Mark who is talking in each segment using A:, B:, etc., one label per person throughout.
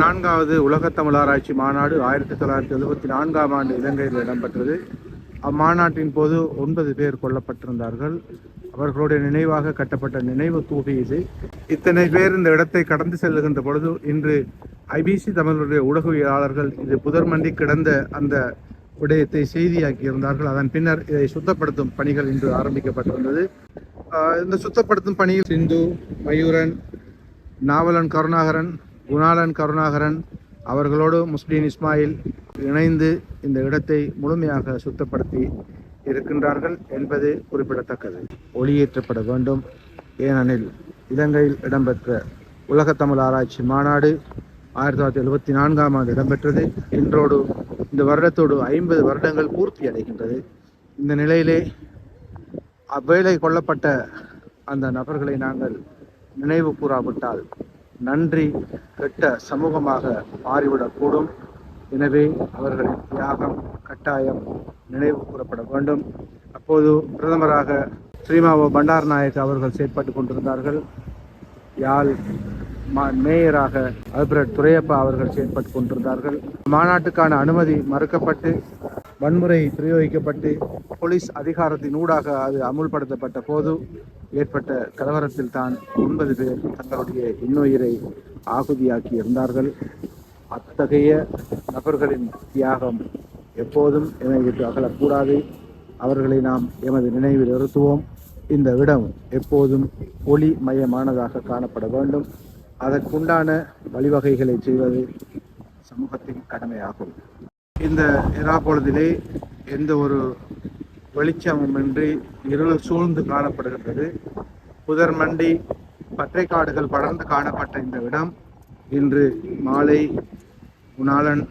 A: நான்காவது உலகத் மாநாடு ஆயிரத்தி தொள்ளாயிரத்தி எழுபத்தி நான்காம் ஆண்டு இலங்கையில் இடம்பெற்றது. அம்மாநாட்டின் போது ஒன்பது பேர் கொல்லப்பட்டிருந்தார்கள். அவர்களுடைய நினைவாக கட்டப்பட்ட நினைவு தூகை இது. இத்தனை பேர் இந்த இடத்தை கடந்து செல்லுகின்ற பொழுது இன்று ஐபிசி தமிழருடைய ஊடகவியலாளர்கள் இது புதர்மண்டி கிடந்த அந்த விடயத்தை செய்தியாக்கி இருந்தார்கள் அதன் பின்னர் இதை சுத்தப்படுத்தும் பணிகள் இன்று ஆரம்பிக்கப்பட்டிருந்தது. இந்த சுத்தப்படுத்தும் பணியில் சிந்து மயூரன் நாவலன் கருணாகரன் குணாளன் கருணாகரன் அவர்களோடு முஸ்லீம் இஸ்மாயில் இணைந்து இந்த இடத்தை முழுமையாக சுத்தப்படுத்தி இருக்கின்றார்கள் என்பது குறிப்பிடத்தக்கது. ஒளியேற்றப்பட வேண்டும். ஏனெனில் இலங்கையில் இடம்பெற்ற உலக தமிழ் ஆராய்ச்சி மாநாடு ஆயிரத்தி தொள்ளாயிரத்தி எழுபத்தி நான்காம் ஆண்டு இடம்பெற்றது. இன்றோடு இந்த வருடத்தோடு ஐம்பது வருடங்கள் பூர்த்தி அடைகின்றது. இந்த நிலையிலே அவ்வேளை கொல்லப்பட்ட அந்த நபர்களை நாங்கள் நினைவு கூறாவிட்டால் நன்றி கெட்ட சமூகமாக மாறிவிடக்கூடும். எனவே அவர்களின் தியாகம் கட்டாயம் நினைவு கூறப்பட வேண்டும். அப்போது பிரதமராக ஸ்ரீமாவோ பண்டார் நாயக் அவர்கள் செயற்பட்டு கொண்டிருந்தார்கள். யாழ் மா- மேயராக அல்பிரட் துரையப்பா அவர்கள் செயற்பட்டு கொண்டிருந்தார்கள். மாநாட்டுக்கான அனுமதி மறுக்கப்பட்டு வன்முறை பிரயோகிக்கப்பட்டு போலீஸ் அதிகாரத்தின் ஊடாக அது அமுல்படுத்தப்பட்ட போது ஏற்பட்ட கலவரத்தில் தான் ஒன்பது பேர் தங்களுடைய இன்னுயிரை ஆகுதியாக்கி இருந்தார்கள். அத்தகைய நபர்களின் தியாகம் எப்போதும் எமை விட்டு அகலக்கூடாது. அவர்களை நாம் எமது நினைவில் நிறுத்துவோம். இந்த இடம் எப்போதும் ஒளி மயமானதாக காணப்பட வேண்டும். அதற்குண்டான வழிவகைகளை செய்வது சமூகத்தின் கடமையாகும். இந்த இராப்பொழுதிலே எந்த ஒரு வெளிச்சமுமின்றி இருள் சூழ்ந்து காணப்படுகின்றது. புதர் மண்டி பற்றைக்காடுகள் படர்ந்து காணப்பட்ட இந்த இடம் இன்று மாலை குணாளன்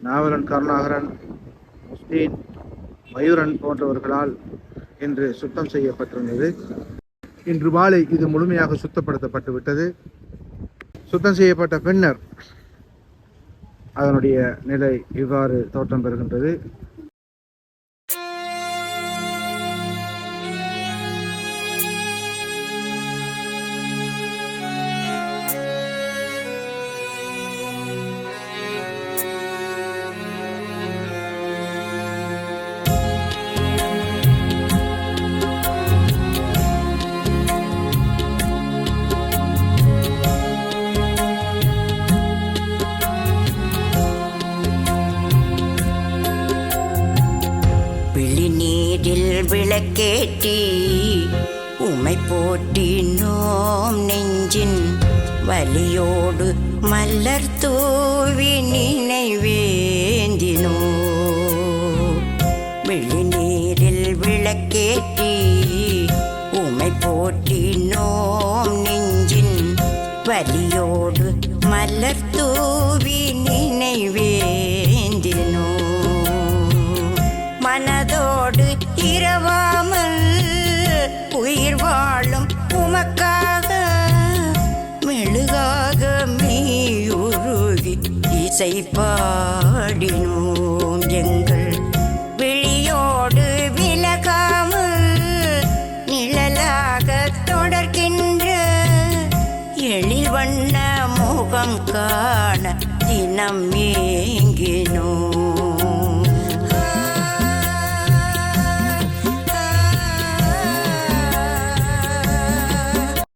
A: நாவலன் கருணாகரன் முஸ்தீன் மயூரன் போன்றவர்களால் இன்று சுத்தம் செய்யப்பட்டிருந்தது. இன்று மாலை இது முழுமையாக சுத்தப்படுத்தப்பட்டு விட்டது சுத்தம் செய்யப்பட்ட பின்னர் அதனுடைய நிலை இவ்வாறு தோற்றம் பெறுகின்றது.
B: வீட்டில் விளக்கேற்றி உமை போற்றினோம் நெஞ்சின் வலியோடு மலர் தூவி நினைவேந்தினோ. விழிநீரில் விளக்கேற்றி உமை போற்றினோம் நெஞ்சின் வலியோடு மலர் தூவி நினைவேந்தினோ. மனதோ இரவாமல் உயிர் வாழும் உமக்காக மெழுகாக மீயுருகி இசை பாடினோம் எங்கள் விழியோடு விலகாமல் நிழலாக தொடர்கின்ற எழில் வண்ண முகம் காண தினம் ஏங்கினோம்.